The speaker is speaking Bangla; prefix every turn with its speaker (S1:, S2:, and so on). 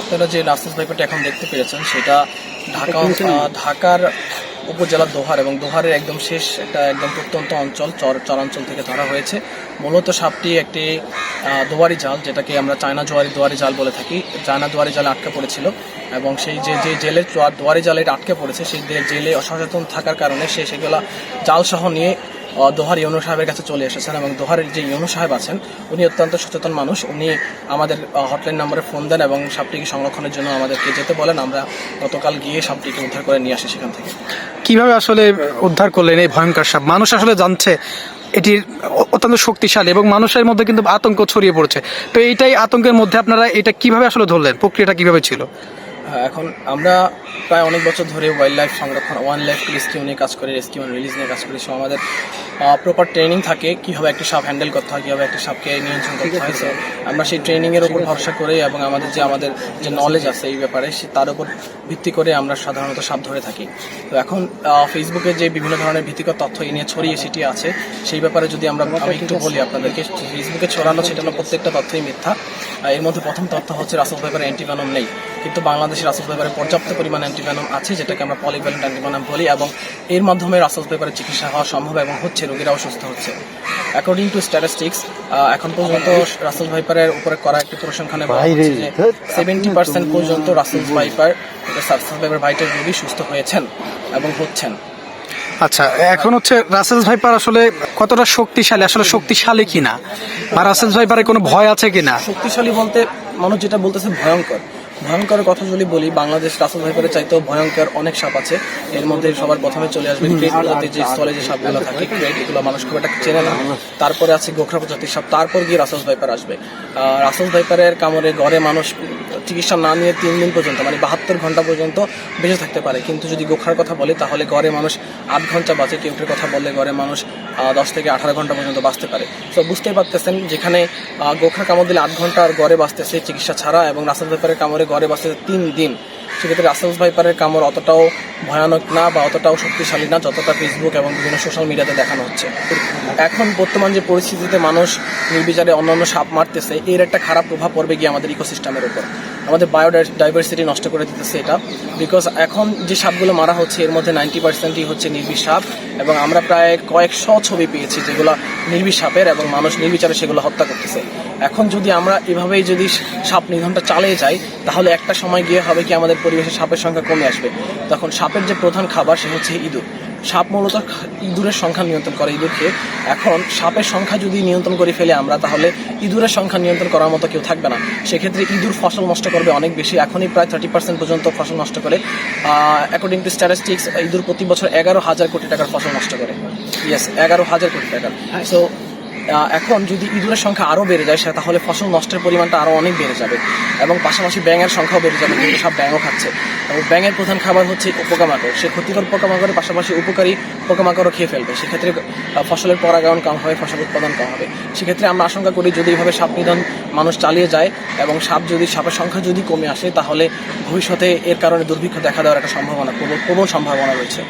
S1: আপনারা যে লাইসেন্স পেপারটা এখন দেখতে পেরেছেন সেটা ঢাকা ঢাকার উপজেলা দোহার এবং দোহারের একদম শেষ একটা একদম প্রত্যন্ত অঞ্চল চর চরাঞ্চল থেকে ধরা হয়েছে। মূলত সাপটি একটি দোয়ারি জাল যেটাকে আমরা চায়না জোয়ারি দোয়ারি জাল বলে থাকি। চায়না দোয়ারি জালে আটকে পড়েছিল এবং সেই যে যে জেলে দোয়ারি জালে আটকে পড়েছে সেই জেলে অসচেতন থাকার কারণে সে সেগুলা জাল সহ নিয়ে দোহার ইউনু সাহেবের কাছে চলে এসেছেন এবং দোহারের যে ইউনু সাহেব আছেন, উনি অত্যন্ত সচেতন মানুষ। উনি আমাদের হটলাইন নাম্বারে ফোন দেন এবং সাপটিকে সংরক্ষণের জন্য আমাদেরকে যেতে বলেন। আমরা গতকাল গিয়ে সাপটিকে উদ্ধার করে নিয়ে আসি সেখান থেকে।
S2: কীভাবে আসলে উদ্ধার করলেন এই ভয়ঙ্কর সাপ? মানুষ আসলে জানছে এটির অ- অত্যন্ত শক্তিশালী এবং মানুষের মধ্যে কিন্তু আতঙ্ক ছড়িয়ে পড়ছে। তো এইটাই আতঙ্কের মধ্যে আপনারা এটা কীভাবে আসলে ধরলেন? প্রক্রিয়াটা কীভাবে ছিল?
S1: এখন আমরা প্রায় অনেক বছর ধরে ওয়াইল্ড লাইফ সংরক্ষণ ওয়ান লাইফ রেস্কিউ নিয়ে কাজ করি রেস্কিউ অ্যান্ড রিলিজ নিয়ে কাজ করি। সো আমাদের প্রপার ট্রেনিং থাকে কীভাবে একটা সাপ হ্যান্ডেল করতে হয়, কীভাবে একটা সাপকে নিয়ন্ত্রণ করতে হয়। সো আমরা সেই ট্রেনিংয়ের উপর ভরসা করে এবং আমাদের যে আমাদের যে নলেজ আছে এই ব্যাপারে, সে, তার উপর ভিত্তি করে আমরা সাধারণত সাপ ধরে থাকি। তো এখন ফেসবুকে যে বিভিন্ন ধরনের ভীতিকর তথ্য এই নিয়ে ছড়িয়ে সেটি আছে, সেই ব্যাপারে যদি আমরা, আমি একটু বলি আপনাদেরকে ফেসবুকে ছড়ানো ছেটানো প্রত্যেকটা তথ্যই মিথ্যা। এর মধ্যে প্রথম তথ্য হচ্ছে রাসেল ফাইবারে অ্যান্টিভেনম নেই। কিন্তু বাংলাদেশে রাসেল ফাইবারে পর্যাপ্ত পরিমাণ অ্যান্টিভেনম আছে যেটাকে আমরা পলিভ্যালেন্ট অ্যান্টিভেনম বলি এবং এর মাধ্যমে রাসেল ফাইবারের চিকিৎসা হওয়া সম্ভব এবং হচ্ছে রোগীরাও সুস্থ হচ্ছে। অ্যাকর্ডিং টু স্ট্যাটিস্টিক্স এখন পর্যন্ত রাসেল ভাইপারের উপরে করা একটি পরিসংখ্যানে বলা হচ্ছে যে সেভেন্টি পার্সেন্ট পর্যন্ত রাসেল ভাইপার রাসেল ভাইপার ভাইটার রোগী সুস্থ হয়েছেন এবং হচ্ছেন।
S2: আচ্ছা এখন হচ্ছে রাসেল ভাইপার আসলে কতটা শক্তিশালী আসলে শক্তিশালী কিনা? বা রাসেল ভাইপারে কোনো ভয় আছে কিনা?
S1: শক্তিশালী বলতে মানুষ যেটা বলতেছে ভয়ঙ্কর। ভয়ঙ্কর কথা যদি বলি বাংলাদেশ রাসেল ভাইপারের চাইতেও ভয়ঙ্কর অনেক সাপ আছে। এর মধ্যে সবার প্রথমে চলে আসবে ক্রেট প্রজাতির যে স্থলে যে সাপগুলো থাকে ক্রেট এগুলো মানুষ খুব একটা চেনে না। তারপরে আছে গোখরা প্রজাতির সাপ তারপর গিয়ে রাসেল ভাইপার আসবে। রাসেল ভাইপারের কামড়ে ঘরে মানুষ চিকিৎসা না নিয়ে তিন দিন পর্যন্ত মানে বাহাত্তর ঘণ্টা পর্যন্ত বেঁচে থাকতে পারে। কিন্তু যদি গোখরার কথা বলি তাহলে ঘরে মানুষ আট ঘণ্টা বাঁচে। কেউ কথা বললে ঘরে মানুষ দশ থেকে আঠারো ঘণ্টা পর্যন্ত বাঁচতে পারে। তো বুঝতেই পারতেছেন যেখানে গোখরা কামড় দিলে আট ঘণ্টা আর ঘরে বাঁচতেছে চিকিৎসা ছাড়া এবং রাসেল ভাইপারের কামড়ে ঘরে বসে তিন দিন। সেক্ষেত্রে রাসেল ভাইপারের কামড় অতটাও ভয়ানক না বা অতটাও শক্তিশালী না যতটা ফেসবুক এবং বিভিন্ন সোশ্যাল মিডিয়াতে দেখানো হচ্ছে। এখন বর্তমান যে পরিস্থিতিতে মানুষ নির্বিচারে অন্যান্য সাপ মারতেছে, এর একটা খারাপ প্রভাব পড়বে গিয়ে আমাদের ইকোসিস্টেমের উপর। আমাদের বায়োডাইভার্সিটি নষ্ট করে দিতেছে এটা। বিকজ এখন যে সাপগুলো মারা হচ্ছে, এর মধ্যে নাইনটি পার্সেন্টই হচ্ছে নির্বিষ সাপ এবং আমরা প্রায় কয়েকশো ছবি পেয়েছি যেগুলো নির্বিষ সাপের এবং মানুষ নির্বিচারে সেগুলো হত্যা করতেছে। এখন যদি আমরা এভাবেই যদি সাপ নিধনটা চালিয়ে যাই, তাহলে একটা সময় গিয়ে হবে কি আমাদের পরিবেশে সাপের সংখ্যা কমে আসবে। তখন সাপের যে প্রধান খাবার সে হচ্ছে ইঁদুর। সাপ মূলত ইঁদুরের সংখ্যা নিয়ন্ত্রণ করে ইঁদুরকে। এখন সাপের সংখ্যা যদি নিয়ন্ত্রণ করে ফেলে আমরা তাহলে ইঁদুরের সংখ্যা নিয়ন্ত্রণ করার মতো কেউ থাকবে না। সেক্ষেত্রে ইঁদুর ফসল নষ্ট করবে অনেক বেশি। এখনই প্রায় থার্টি পার্সেন্ট পর্যন্ত ফসল নষ্ট করে। অ্যাকর্ডিং টু স্ট্যাটিস্টিক্স ইঁদুর প্রতি বছর এগারো হাজার কোটি টাকার ফসল নষ্ট করে। ইয়েস এগারো হাজার কোটি টাকার। সো এখন যদি ইঁদুরের সংখ্যা আরও বেড়ে যায়, সে তাহলে ফসল নষ্টের পরিমাণটা আরও অনেক বেড়ে যাবে এবং পাশাপাশি ব্যাঙের সংখ্যাও বেড়ে যাবে, কিন্তু সব ব্যাঙও খাচ্ছে। এবং ব্যাঙের প্রধান খাবার হচ্ছে পোকামাকড়। সে ক্ষতিকর পোকামাকড়ের পাশাপাশি উপকারী পোকামাকড়ও খেয়ে ফেলবে। সেক্ষেত্রে ফসলের পরাগায়ন কম হবে, ফসল উৎপাদন কম হবে। সেক্ষেত্রে আমরা আশঙ্কা করি যদি এইভাবে সাপ নিধন মানুষ চালিয়ে যায় এবং সাপ যদি, সাপের সংখ্যা যদি কমে আসে, তাহলে ভবিষ্যতে এর কারণে দুর্ভিক্ষ দেখা দেওয়ার একটা সম্ভাবনা, প্রবল প্রবল সম্ভাবনা রয়েছে।